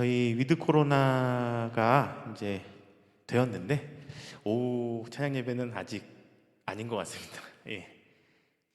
저희 위드 코로나가 이제 되었는데 오후 찬양 예배는 아직 아닌 것 같습니다. 예.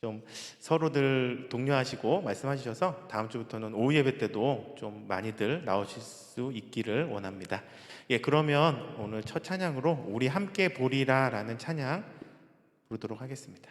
좀 서로들 독려하시고 말씀하셔서 다음 주부터는 오후 예배 때도 좀 많이들 나오실 수 있기를 원합니다. 예, 그러면 오늘 첫 찬양으로 우리 함께 보리라라는 찬양 부르도록 하겠습니다.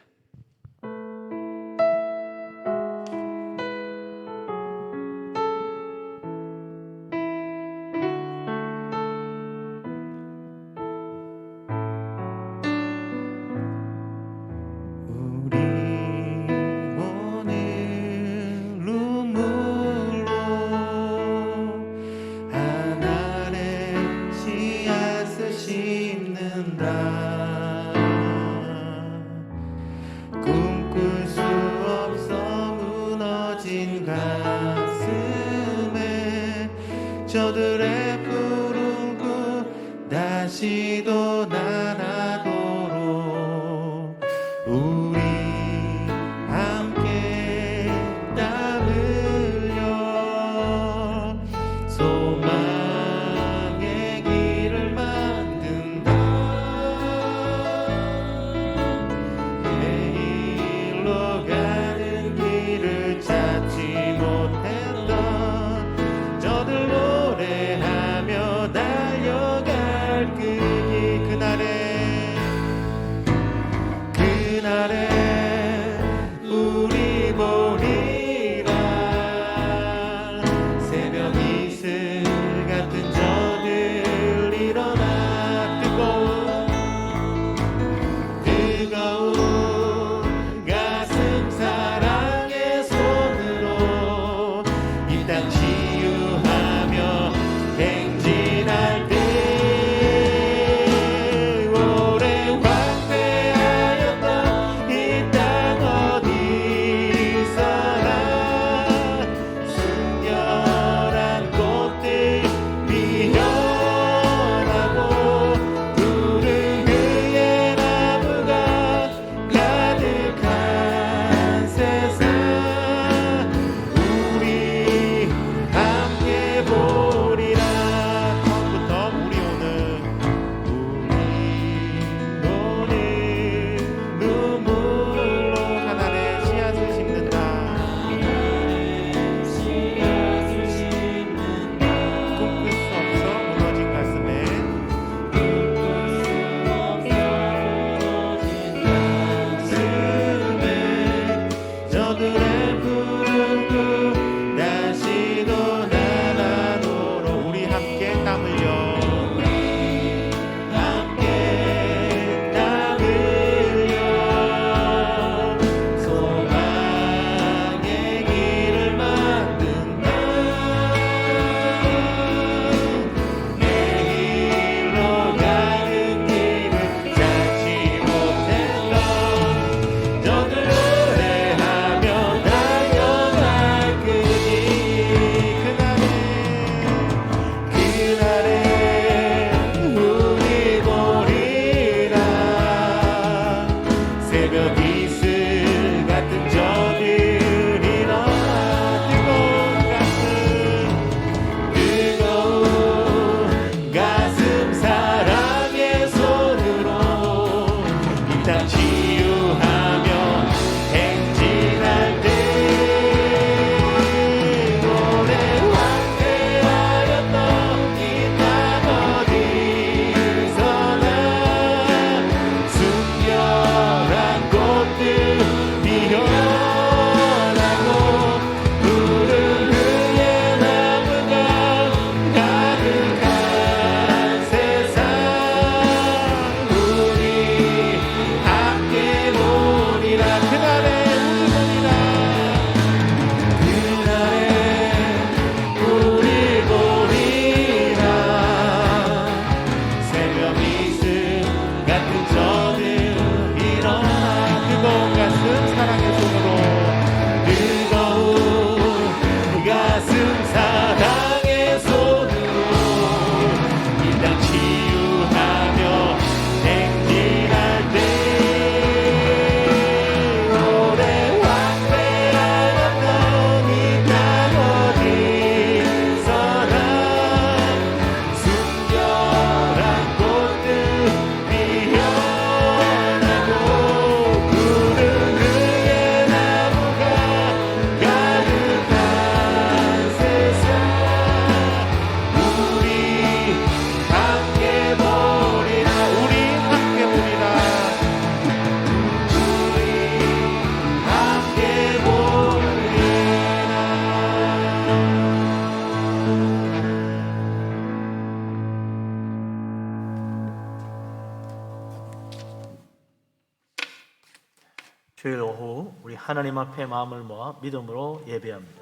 하나님 앞에 마음을 모아 믿음으로 예배합니다.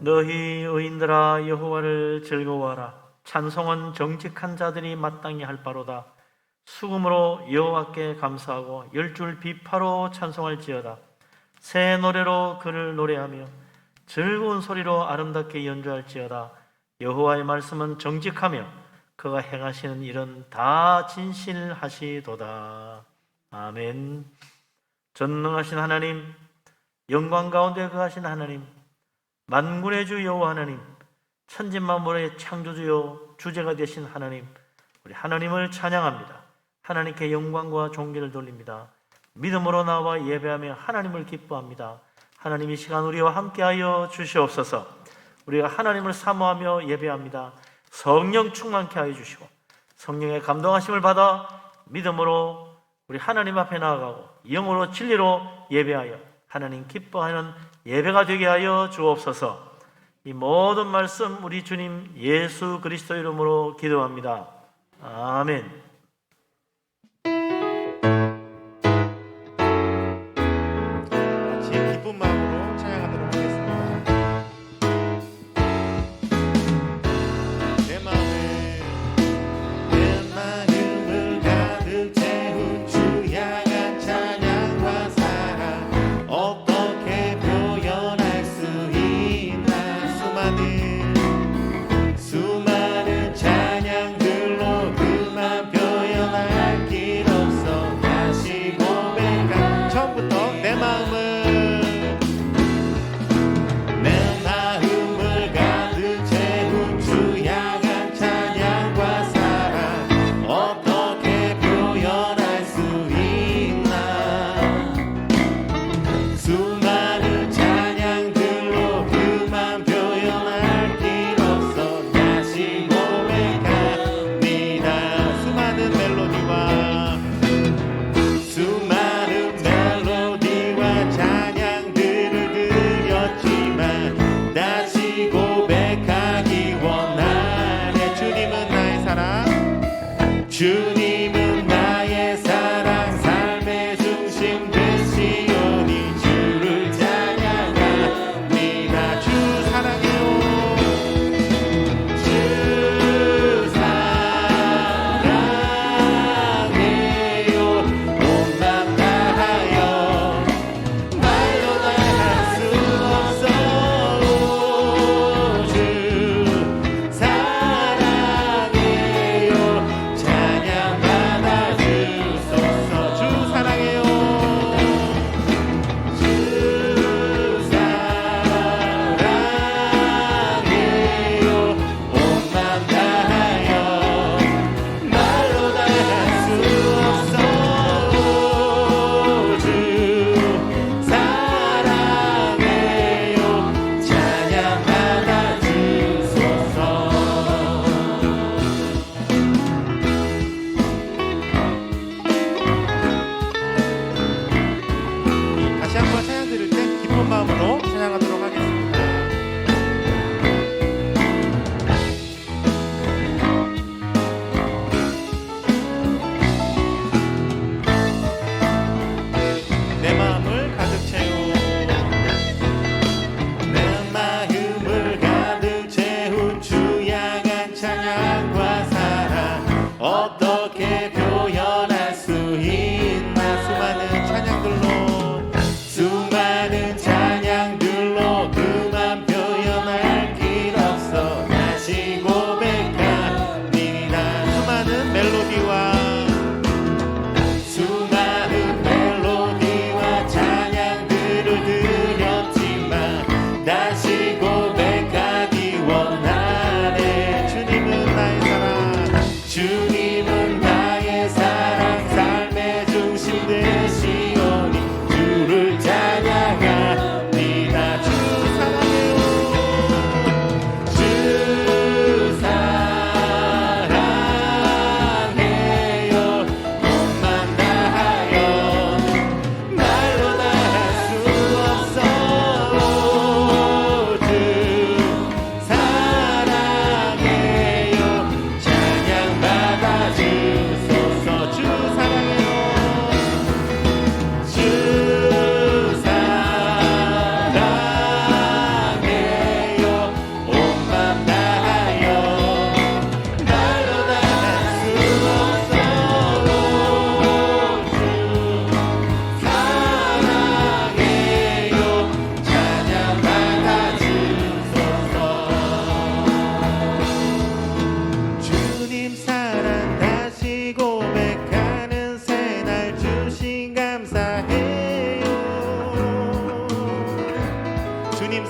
너희 의인들아 여호와를 즐거워하라. 찬송은 정직한 자들이 마땅히 할 바로다. 수금으로 여호와께 감사하고 열 줄 비파로 찬송할지어다. 새 노래로 그를 노래하며 즐거운 소리로 아름답게 연주할지어다. 여호와의 말씀은 정직하며 그가 행하시는 일은 다 진실하시도다. 아멘. 전능하신 하나님 영광 가운데 거하신 하나님 만군의 주 여호와 하나님 천진 만물의 창조주요 주제가 되신 하나님 우리 하나님을 찬양합니다. 하나님께 영광과 존귀를 돌립니다. 믿음으로 나와 예배하며 하나님을 기뻐합니다 하나님 이 시간 우리와 함께하여 주시옵소서 우리가 하나님을 사모하며 예배합니다 성령 충만케 하여 주시고 성령의 감동하심을 받아 믿음으로 우리 하나님 앞에 나아가고 영으로 진리로 예배하여 하나님 기뻐하는 예배가 되게 하여 주옵소서. 이 모든 말씀 우리 주님 예수 그리스도 이름으로 기도합니다. 아멘. 사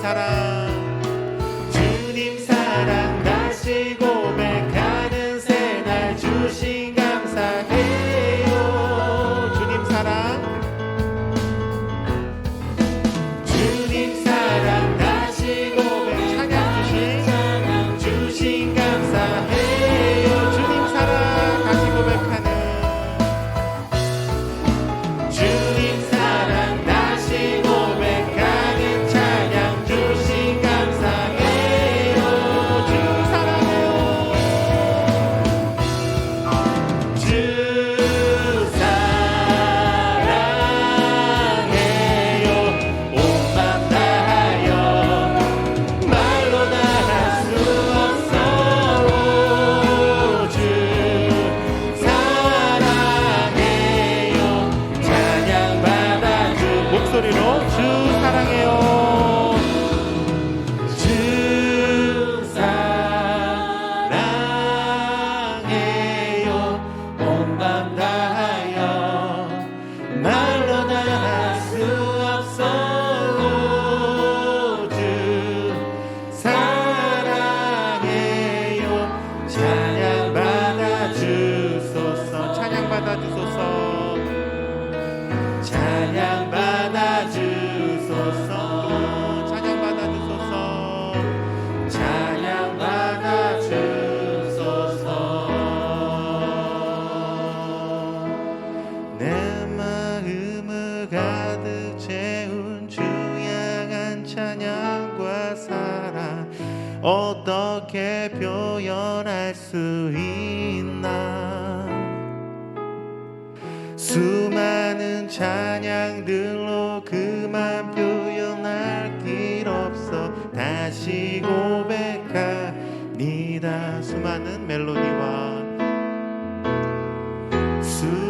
さら。Amen. 받아주소서. 찬양. soon.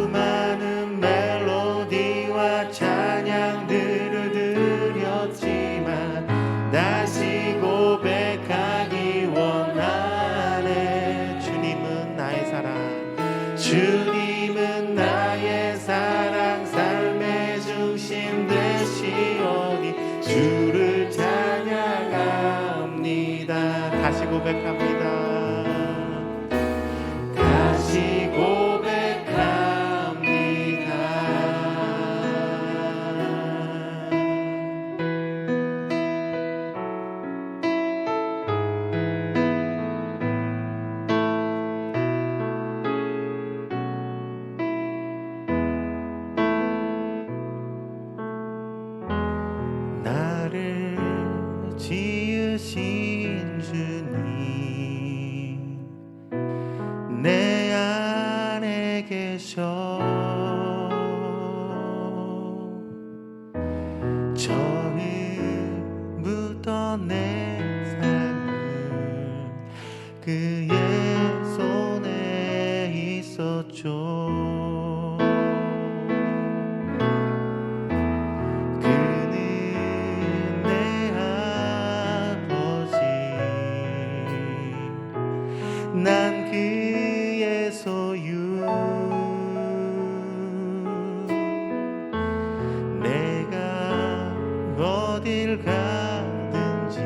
어딜 가든지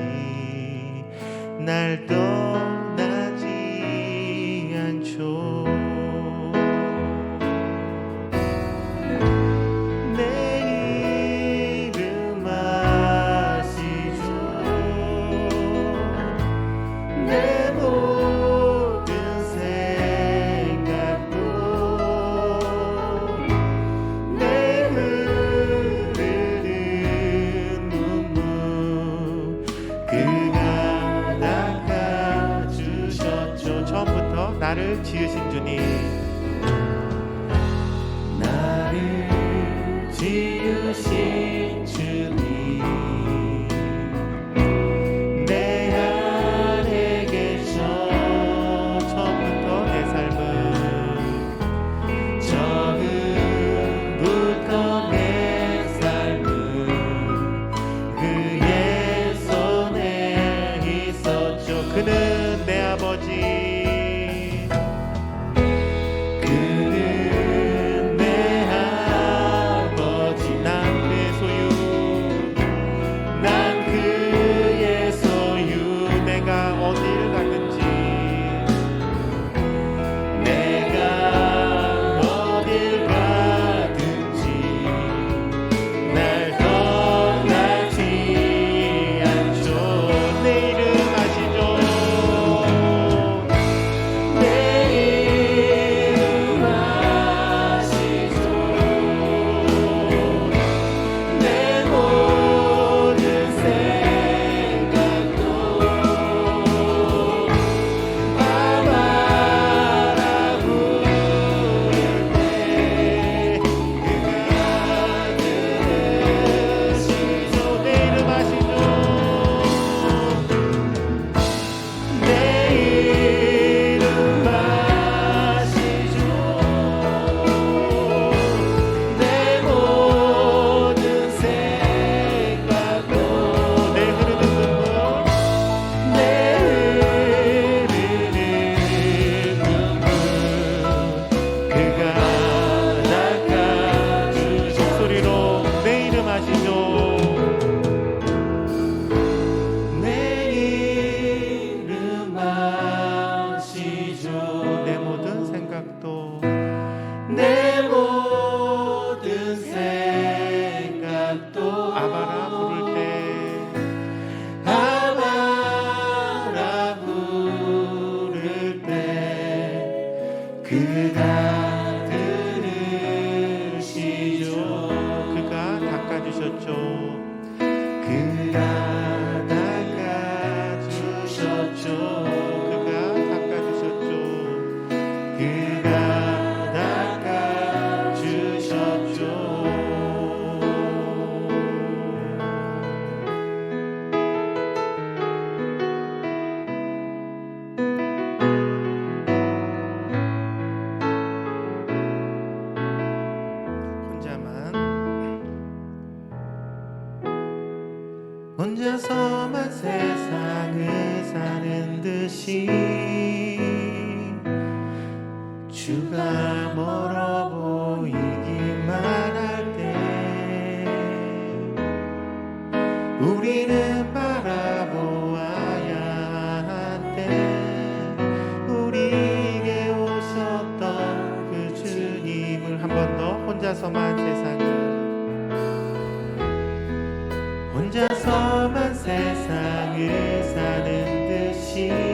날 떠. 하셨죠 그가 우리는 바라보아야 한때 우리에게 오셨던 그 주님을 한 번 더 혼자서만 세상을 혼자서만 세상을 사는 듯이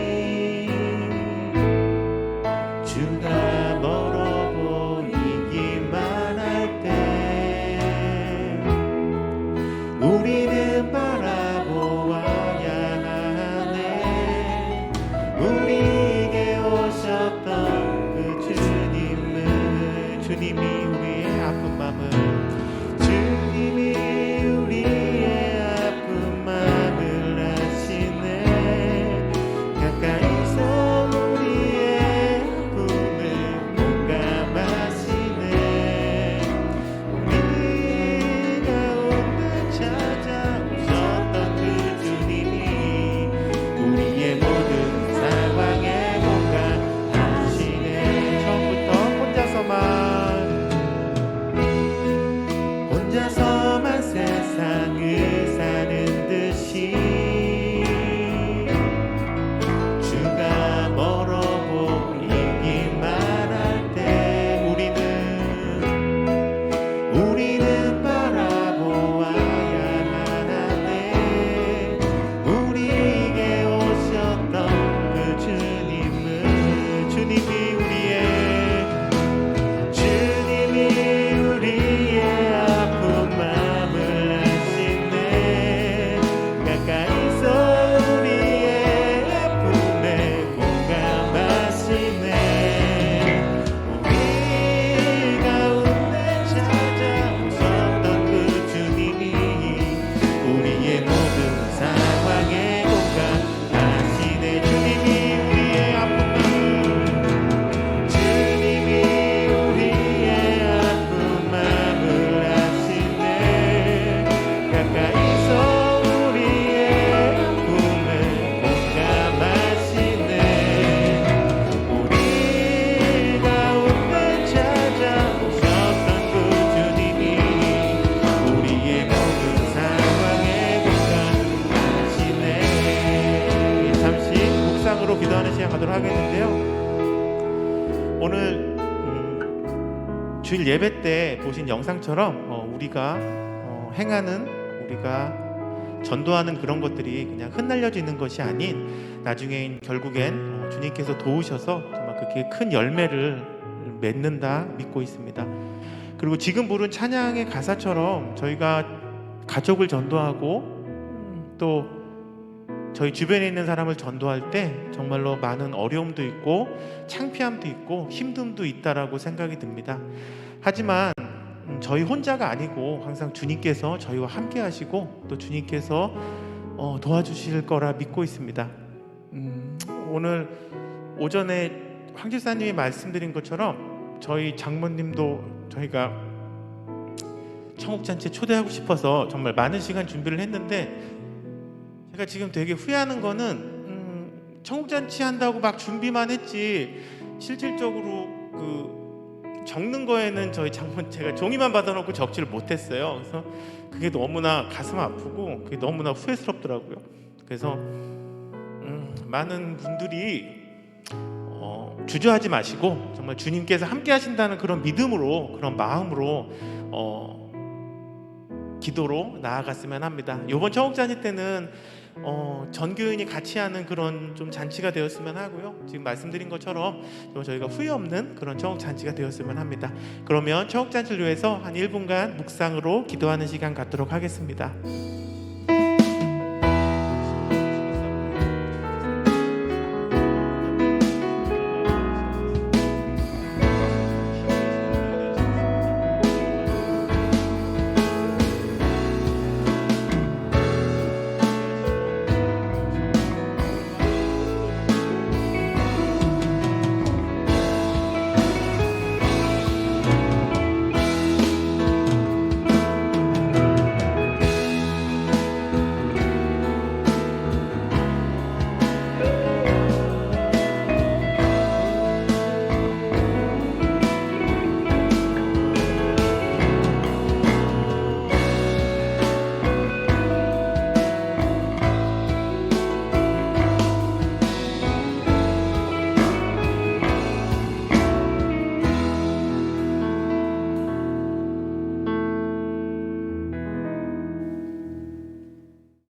때 보신 영상처럼 어, 우리가 어, 행하는 우리가 전도하는 그런 것들이 그냥 흩날려지는 것이 아닌 나중에 결국엔 어, 주님께서 도우셔서 정말 그게 큰 열매를 맺는다 믿고 있습니다. 그리고 지금 부른 찬양의 가사처럼 저희가 가족을 전도하고 음, 또 저희 주변에 있는 사람을 전도할 때 정말로 많은 어려움도 있고 창피함도 있고 힘듦도 있다라고 생각이 듭니다. 하지만 음, 저희 혼자가 아니고 항상 주님께서 저희와 함께 하시고 또 주님께서 어, 도와주실 거라 믿고 있습니다. 음, 오늘 오전에 황 집사님이 말씀드린 것처럼 저희 장모님도 저희가 청국잔치에 초대하고 싶어서 정말 많은 시간 준비를 했는데 제가 지금 되게 후회하는 거는 음, 청국잔치 한다고 막 준비만 했지 실질적으로 그 적는 거에는 저희 장모 제가 종이만 받아놓고 적지를 못했어요. 그래서 그게 너무나 가슴 아프고 그게 너무나 후회스럽더라고요. 그래서 음, 많은 분들이 어, 주저하지 마시고 정말 주님께서 함께 하신다는 그런 믿음으로 그런 마음으로 어, 기도로 나아갔으면 합니다. 이번 청국잔치 때는 어, 전교인이 같이 하는 그런 좀 잔치가 되었으면 하고요. 지금 말씀드린 것처럼 좀 저희가 후회 없는 그런 청국잔치가 되었으면 합니다. 그러면 청국잔치를 위해서 한 1분간 묵상으로 기도하는 시간 갖도록 하겠습니다.